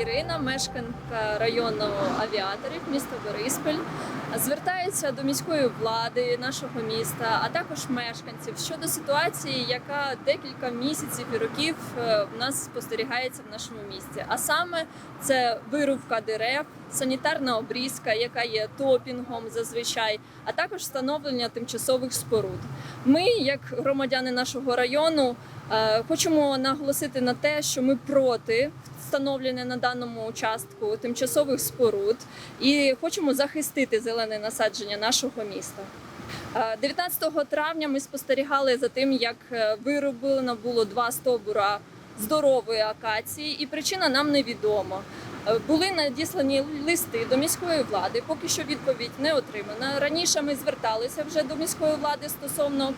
Ірина, мешканка району авіаторів міста Бориспіль. Звертається до міської влади нашого міста, а також мешканців щодо ситуації, яка декілька місяців і років е, в нас спостерігається в нашому місті. А саме це вирубка дерев, санітарна обрізка, яка є топінгом зазвичай, а також встановлення тимчасових споруд. Ми, як громадяни нашого району, е, хочемо наголосити на те, що ми проти встановлення на даному участку тимчасових споруд і хочемо захистити зелене насадження нашого міста. Е, 19 травня ми спостерігали за тим, як е, вироблено було два стовбура здорової акації, і причина нам невідома. Е, Були надіслані листи до міської влади. Поки що відповідь не отримана. Раніше ми зверталися вже до міської влади стосовно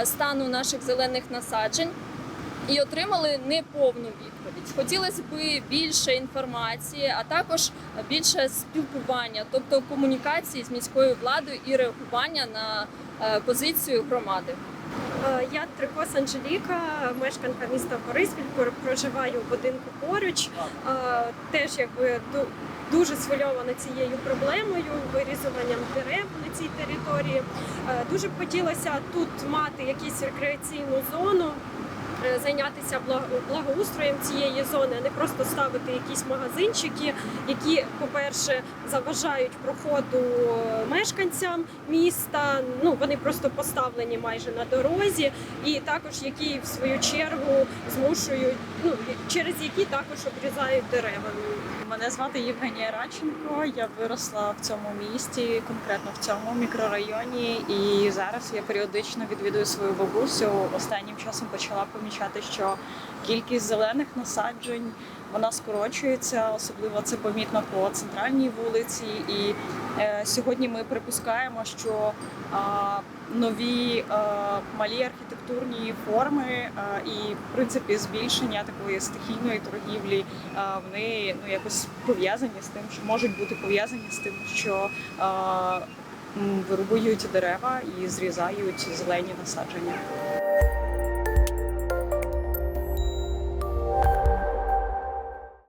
е, стану наших зелених насаджень і отримали неповну відповідь. Хотілося б більше інформації, а також більше спілкування, тобто комунікації з міською владою і реагування на е, позицію громади. Е, Я Трикос Анжеліка, мешканка міста Бориспіль, проживаю в будинку поруч. Е, Теж якби дуже схвильована цією проблемою, вирізуванням дерев на цій території. Дуже б хотілося тут мати якусь рекреаційну зону. Е, Зайнятися благо- благоустроєм цієї зони, а не просто ставити якісь магазинчики, які, по-перше, заважають проходу мешканцям міста. Ну вони просто поставлені майже на дорозі, і також які в свою чергу змушують, ну через які також обрізають дерева. Мене звати Євгенія Радченко. Я виросла в цьому місті, конкретно в цьому мікрорайоні. І зараз я періодично відвідую свою бабусю. Останнім часом почала помічати, що кількість зелених насаджень вона скорочується, особливо це помітно по центральній вулиці. І е, сьогодні ми припускаємо, що а, нові а, малі архітектурні форми а, і в принципі збільшення такої стихійної торгівлі а, вони ну якось пов'язані з тим, що можуть бути пов'язані з тим, що м, вирубують дерева і зрізають зелені насадження.